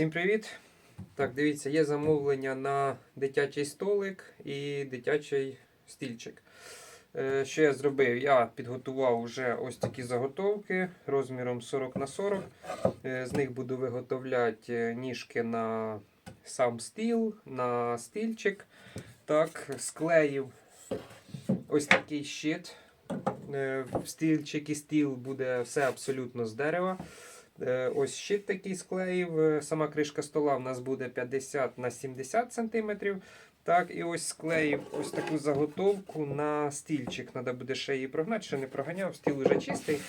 Всім привіт! Так, дивіться, є замовлення на дитячий столик і дитячий стільчик. Е, Що я зробив? Я підготував вже ось такі заготовки розміром 40 на 40. Е, З них буду виготовляти е, ніжки на сам стіл, на стільчик. Так, склеїв ось такий щит. Стільчик і стіл буде все абсолютно з дерева. Е, Ось щит такий склеїв. Е, Сама кришка стола в нас буде 50 на 70 см. Так, і ось склеїв ось таку заготовку на стільчик. Треба буде ще її прогнати, ще не проганяв, стіл вже чистий.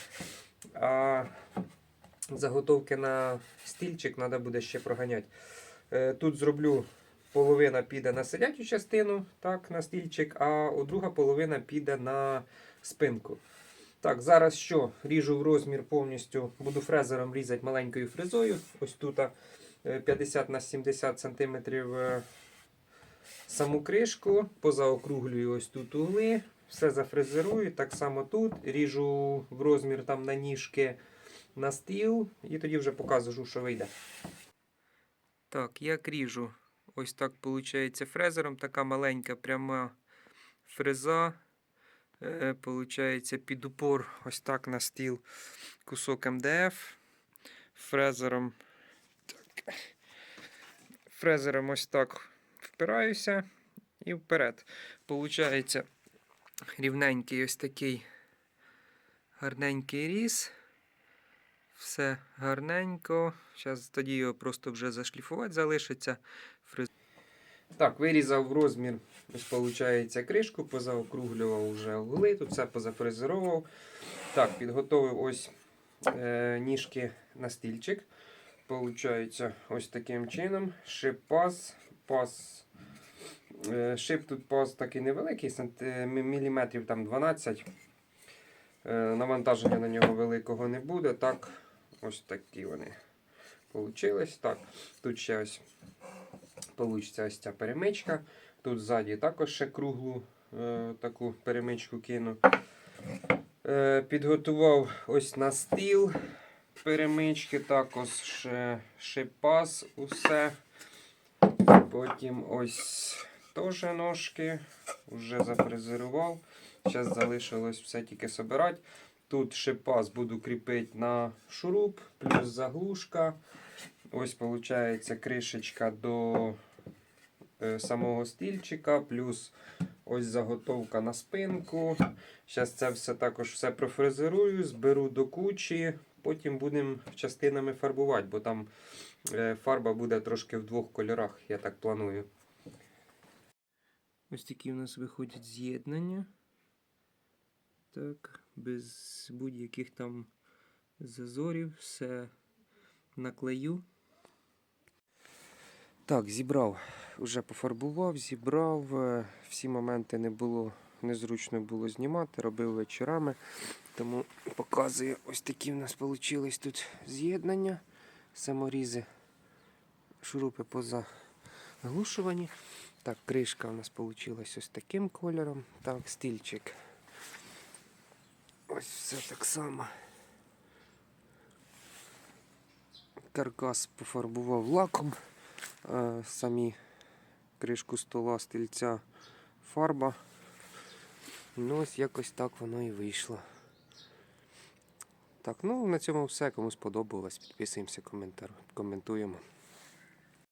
А заготовки на стільчик треба буде ще проганяти. Е, Тут зроблю половина піде на сидячу частину, так, на стільчик, а друга половина піде на спинку. Так, зараз що? Ріжу в розмір повністю, буду фрезером різати маленькою фрезою. Ось тут е, 50 на 70 см саму кришку, позаокруглюю ось тут угли, все зафрезерую, так само тут. Ріжу в розмір там на ніжки на стіл і тоді вже покажу, що вийде. Так, як ріжу. Ось так виходить фрезером, така маленька пряма фреза. Е, Получається під упор ось так на стіл кусок МДФ. Фрезером. Так. Фрезером ось так впираюся і вперед. Получається рівненький ось такий гарненький різ. Все гарненько. Зараз тоді його просто вже зашліфувати залишиться. Фрез... Так, вирізав розмір, ось виходить, кришку, позаокруглював вже угли, тут все позафрезеровував. Так, підготовив ось е, ніжки на стільчик. Получається ось таким чином. Шип паз. паз е, шип тут паз такий невеликий, санти, міліметрів там 12. Е, навантаження на нього великого не буде. Так, ось такі вони получились. Так, тут ще ось получиться ось ця перемичка. Тут ззаді також ще круглу е, таку перемичку кину. Е, підготував ось на стіл перемички, також ще шипас, усе. Потім ось теж ножки. Вже зафрезерував. Зараз залишилось все тільки собирати. Тут шипас буду кріпити на шуруп, плюс заглушка. Ось виходить кришечка до е, самого стільчика, плюс ось заготовка на спинку. Зараз це все також все профрезерую, зберу до кучі, потім будемо частинами фарбувати, бо там е, фарба буде трошки в двох кольорах, я так планую. Ось такі у нас виходять з'єднання. Так, без будь-яких там зазорів, все наклею. Так, зібрав, вже пофарбував, зібрав. е, Всі моменти не було, незручно було знімати, робив вечорами. Тому показую, ось такі в нас вийшли тут з'єднання, саморізи, шурупи позаглушувані. Так, кришка у нас вийшла ось таким кольором. Так, стільчик. Ось все так само. Каркас пофарбував лаком. Е, Самі кришку стола, стільця, фарба. Ну, ось якось так воно і вийшло. Так, ну на цьому все. Кому сподобалось, підписуємося, коментуємо.